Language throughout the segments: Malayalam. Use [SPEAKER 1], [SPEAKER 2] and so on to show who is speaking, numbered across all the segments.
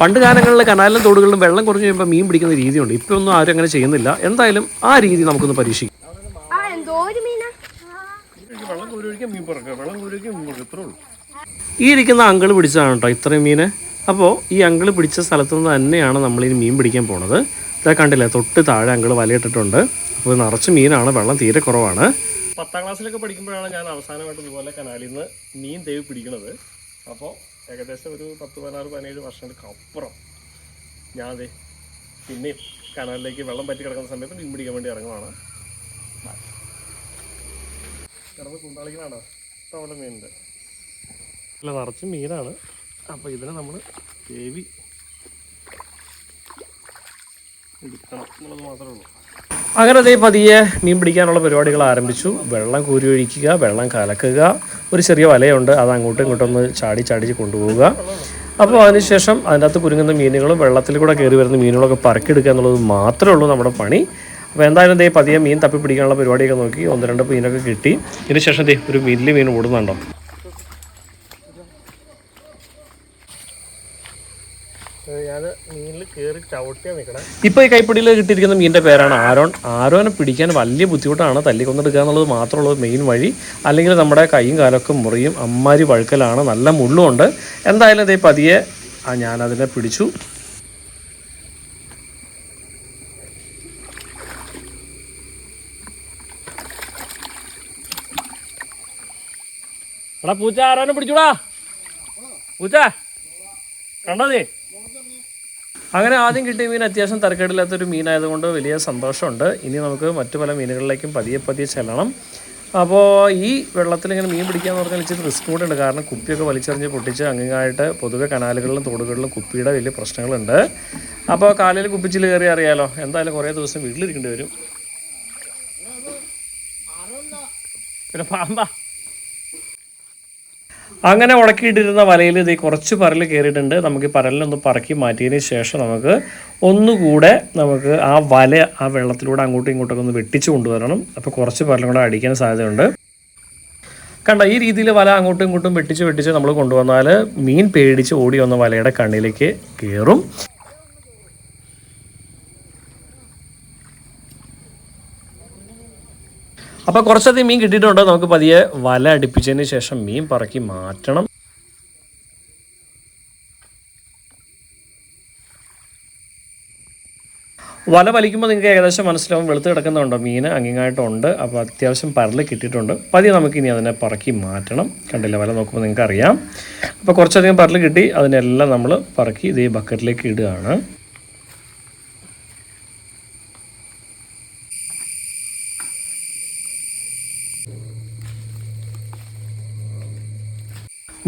[SPEAKER 1] പണ്ട് കാലങ്ങളിൽ കനാലിലും തോടുകളിലും വെള്ളം കുറഞ്ഞു കഴിയുമ്പോൾ മീൻ പിടിക്കുന്ന രീതിയുണ്ട്. ഇപ്പൊ ഒന്നും ആരും അങ്ങനെ ചെയ്യുന്നില്ല. എന്തായാലും ആ രീതി നമുക്കൊന്ന് പരീക്ഷിക്കാം. ഈ ഇരിക്കുന്ന അങ്കിൾ പിടിച്ചതാണ് കേട്ടോ ഇത്രയും മീന്. അപ്പോൾ ഈ അങ്കിൾ പിടിച്ച സ്ഥലത്തു നിന്ന് തന്നെയാണ് നമ്മൾ ഈ മീൻ പിടിക്കാൻ പോണത്. ഇതാ കണ്ടില്ലേ തൊട്ട് താഴെ അങ്കിൾ വലയിട്ടിട്ടുണ്ട്. അപ്പോൾ നിറച്ച് മീനാണ് വെള്ളം തീരെ കുറവാണ്. പത്താം ക്ലാസ്സിലൊക്കെ പഠിക്കുമ്പോഴാണ് ഞാൻ അവസാനമായിട്ട് ഇതുപോലെ കനാലിൽ നിന്ന് മീൻ തേവ് പിടിക്കുന്നത് അപ്പോൾ ഏകദേശം ഒരു പത്ത് പതിനാറ് പതിനേഴ് വർഷങ്ങൾക്ക് അപ്പുറം ഞാൻ അതെ പിന്നെയും കനാലിലേക്ക് വെള്ളം പറ്റി കിടക്കുന്ന സമയത്ത് മീൻ പിടിക്കാൻ വേണ്ടി ഇറങ്ങുവാണ്. കിടന്ന് കുണ്ടാളിക്കണാണോ തവള മീനുണ്ട്. അല്ല നിറച്ച് മീനാണ്. അപ്പോൾ ഇതിനെ നമ്മൾ ദേവി എടുക്കണം എന്നുള്ളത് മാത്രമേ ഉള്ളൂ. അങ്ങനെ അതേ പതിയെ മീൻ പിടിക്കാനുള്ള പരിപാടികൾ ആരംഭിച്ചു. വെള്ളം കൂരി ഒഴിക്കുക വെള്ളം കലക്കുക. ഒരു ചെറിയ വലയുണ്ട്. അത് അങ്ങോട്ടും ഇങ്ങോട്ടും ഒന്ന് ചാടി ചാടിച്ച് കൊണ്ടുപോവുക. അപ്പോൾ അതിനുശേഷം അതിന്റെ അകത്ത് കുരുങ്ങുന്ന മീനുകളും വെള്ളത്തിൽ കൂടെ കയറി വരുന്ന മീനുകളൊക്കെ പറക്കിയെടുക്കുക എന്നുള്ളത് മാത്രമേ ഉള്ളൂ നമ്മുടെ പണി. അപ്പോൾ എന്തായാലും ദേ പതിയെ മീൻ തപ്പി പിടിക്കാനുള്ള പരിപാടിയൊക്കെ നോക്കി ഒന്ന് രണ്ട് മീനൊക്കെ കിട്ടി. ഇതിന് ശേഷം ദേ ഒരു വലിയ മീൻ ഓടുന്നുണ്ടോ? ഞാൻ മീനിൽ ഈ കൈപ്പിടിയിൽ കിട്ടിയിരിക്കുന്ന മീനിന്റെ പേരാണ് ആരോൺ. ആരോനെ പിടിക്കാൻ വലിയ ബുദ്ധിമുട്ടാണ് തല്ലിക്കൊന്നെടുക്കുക എന്നുള്ളത് മാത്രമുള്ള മെയിൻ വഴി. അല്ലെങ്കിൽ നമ്മുടെ കൈയും കാലൊക്കെ മുറിയും അമ്മാരി വഴുക്കലാണ് നല്ല മുള്ളുമുണ്ട് എന്തായാലും അതേ പതിയെ ഞാനതിനെ പിടിച്ചു. എടാ പൂച്ച ആരോനെ പിടിച്ചൂടാ? പൂച്ച കണ്ടോ നീ? അങ്ങനെ ആദ്യം കിട്ടിയ മീൻ അത്യാവശ്യം തരക്കേടില്ലാത്തൊരു മീനായതുകൊണ്ട് വലിയ സന്തോഷമുണ്ട്. ഇനി നമുക്ക് മറ്റു പല മീനുകളിലേക്കും പതിയെ പതിയെ ചെല്ലണം. അപ്പോൾ ഈ വെള്ളത്തിൽ ഇങ്ങനെ മീൻ പിടിക്കാന്ന് പറഞ്ഞാൽ ഇച്ചിരി റിസ്ക് കൂടെ ഉണ്ട്. കാരണം കുപ്പിയൊക്കെ വലിച്ചെറിഞ്ഞ് പൊട്ടിച്ച് അങ്ങായിട്ട് പൊതുവെ കനാലുകളിലും തോടുകളിലും കുപ്പിയുടെ വലിയ പ്രശ്നങ്ങളുണ്ട്. അപ്പോൾ കാലിൽ കുപ്പിച്ചിൽ കയറി അറിയാലോ. എന്തായാലും കുറേ ദിവസം വീട്ടിലിരിക്കേണ്ടി വരും. പിന്നെ പാമ്പാ. അങ്ങനെ ഉടക്കിയിട്ടിരുന്ന വലയിൽ ഇത് കുറച്ച് പരൽ കയറിയിട്ടുണ്ട്. നമുക്ക് ഈ പരലിനൊന്ന് പറക്കി മാറ്റിയതിന് ശേഷം നമുക്ക് ഒന്നുകൂടെ നമുക്ക് ആ വല ആ വെള്ളത്തിലൂടെ അങ്ങോട്ടും ഇങ്ങോട്ടും ഒന്ന് വെട്ടിച്ച് കൊണ്ടുവരണം. അപ്പോൾ കുറച്ച് പരലും കൂടെ അടിക്കാൻ സാധ്യതയുണ്ട്. കണ്ട ഈ രീതിയിൽ വല അങ്ങോട്ടും ഇങ്ങോട്ടും വെട്ടിച്ച് വെട്ടിച്ച് നമ്മൾ കൊണ്ടുവന്നാൽ മീൻ പേടിച്ച് ഓടി വന്ന വലയുടെ കണ്ണിലേക്ക് കയറും. അപ്പോൾ കുറച്ചധികം മീൻ കിട്ടിയിട്ടുണ്ട്? നമുക്ക് പതിയെ വല അടുപ്പിച്ചതിന് ശേഷം മീൻ പറക്കി മാറ്റണം. വല വലിക്കുമ്പോൾ നിങ്ങൾക്ക് ഏകദേശം മനസ്സിലാവും വെളുത്ത് കിടക്കുന്നുണ്ടോ മീൻ അങ്ങിങ്ങായിട്ടുണ്ട്. അപ്പോൾ അത്യാവശ്യം പരൽ കിട്ടിയിട്ടുണ്ട്. പതിയെ നമുക്ക് ഇനി അതിനെ പറക്കി മാറ്റണം. കണ്ടില്ല? വല നോക്കുമ്പോൾ നിങ്ങൾക്ക് അറിയാം അപ്പോൾ കുറച്ചധികം പരൽ കിട്ടി. അതിനെല്ലാം നമ്മൾ പറക്കി ഇതേ ബക്കറ്റിലേക്ക് ഇടുകയാണ്.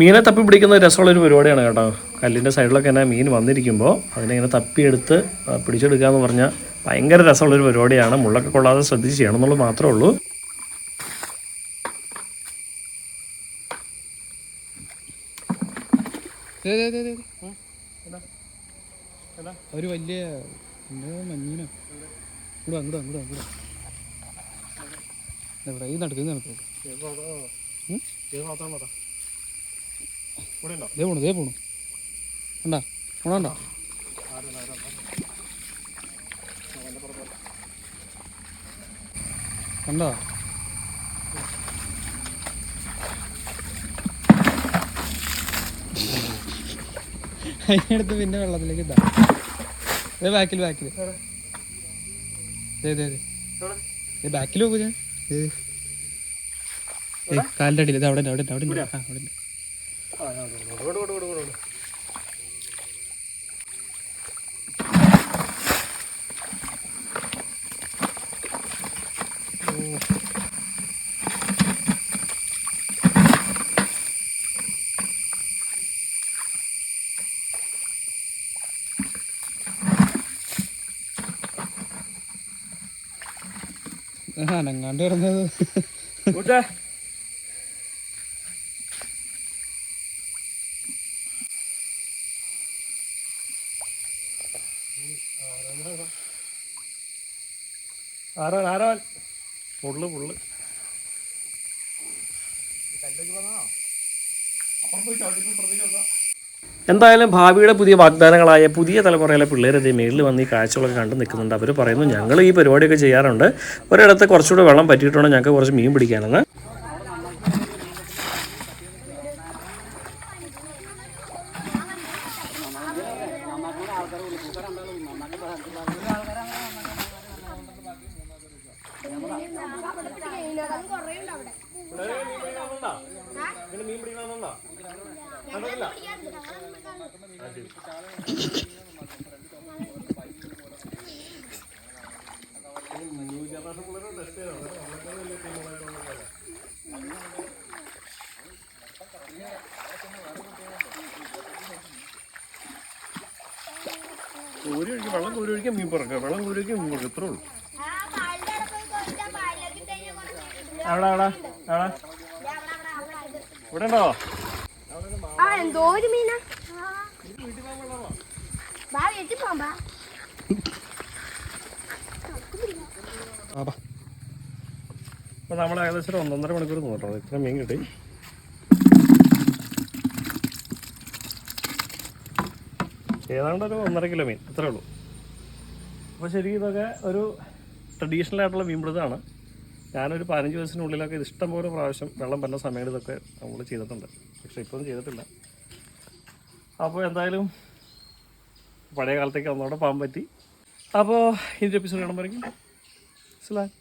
[SPEAKER 1] മീനെ തപ്പി പിടിക്കുന്ന രസമുള്ളൊരു പരിപാടിയാണ് കേട്ടോ. കല്ലിന്റെ സൈഡിലൊക്കെ തന്നെ മീൻ വന്നിരിക്കുമ്പോൾ അതിനെ തപ്പിയെടുത്ത് പിടിച്ചെടുക്കുക എന്ന് പറഞ്ഞാൽ ഭയങ്കര രസമുള്ളൊരു പരിപാടിയാണ്. മുള്ളൊക്കെ കൊള്ളാതെ ശ്രദ്ധിച്ച് ചെയ്യണം എന്നുള്ളത് മാത്രമേ ഉള്ളൂ.
[SPEAKER 2] ഒരു വലിയ മഞ്ഞീനോ. ഇവിടെ അങ്ങോട്ട് അങ്ങോട്ട് അങ്ങോട്ട് ഇവിടെ ഈ നടക്കും നടക്കും. ദേ പോണു ദേ പോണു. കണ്ടാ? പോണണ്ട? കണ്ടോ? അതിനടുത്ത് പിന്നെ വെള്ളത്തിലേക്ക് ഇതാ. ദേ ബാക്കിൽ ബാക്കിൽ ബാക്കിൽ നോക്കൂ ഞാൻ. കാലിന്റെ അടിയിൽ അവിടെ അവിടെ അവിടെ അവിടെ അനങ്ങാണ്ട് കിടന്നത്.
[SPEAKER 1] ആരോൻ ആരോൻ പുള്ള് പുള്ള്. എന്തായാലും ഭാവിയുടെ പുതിയ വാഗ്ദാനങ്ങളായ പുതിയ തലമുറയിലെ പിള്ളേരത് മേളിൽ വന്ന് ഈ കാഴ്ചകളൊക്കെ കണ്ടു നിൽക്കുന്നുണ്ട്. അവർ പറയുന്നു ഞങ്ങൾ ഈ പരിപാടിയൊക്കെ ചെയ്യാറുണ്ട്. ഒരിടത്ത് കുറച്ചുകൂടെ വെള്ളം പറ്റിയിട്ടുണ്ട്. ഞങ്ങൾക്ക് കുറച്ച് മീൻ പിടിക്കാനെന്ന്. മീൻ പിടിക്കണമെന്നുണ്ടോ കണ്ടില്ല ന്യൂ ജനറേഷൻ പിള്ളേരെ ടെസ്റ്റ് ചെയ്താൽ നമ്മളൊക്കെ വലിയ കോരി ഒഴിക്കും വെള്ളം കോരി ഒഴിക്കാൻ മീൻ പറക്കുക വെള്ളം കോരി ഒഴിക്കാൻ മീൻ പറക്കുക ഇത്രേ ഉള്ളൂ. അവിടെ അവിടെ അവിടെ. ഇവിടെ ഉണ്ടോ
[SPEAKER 3] ആ എന്തോ ഒരു മീനാ. ബാ വീട്ടിൽ പോകാം
[SPEAKER 1] അപ്പോൾ നമ്മൾ ഏകദേശം ഒന്നൊന്നര മണിക്കൂർ നോട്ടോ ഇത്ര മീൻ കിട്ടി. ഏതാണ്ട് ഒരു ഒന്നര കിലോ മീൻ അത്രേ ഉള്ളൂ. അപ്പോൾ ശരിക്കും ഇതൊക്കെ ഒരു ട്രഡീഷണൽ ആയിട്ടുള്ള മീൻപിടുത്തമാണ് ഞാനൊരു പതിനഞ്ച് വയസ്സിനുള്ളിലൊക്കെ ഇത് ഇഷ്ടംപോലെ പ്രാവശ്യം വെള്ളം പല സമയത്ത് ഇതൊക്കെ നമ്മൾ ചെയ്തിട്ടുണ്ട്. പക്ഷേ ഇപ്പം ചെയ്തിട്ടില്ല. അപ്പോൾ എന്തായാലും പഴയ കാലത്തേക്ക് ഒന്നുകൂടെ പോകാൻ പറ്റി. അപ്പോൾ ഇതിന്റെ എപ്പിസോഡ് കാണുമ്പോഴേക്കും. മനസ്സിലായി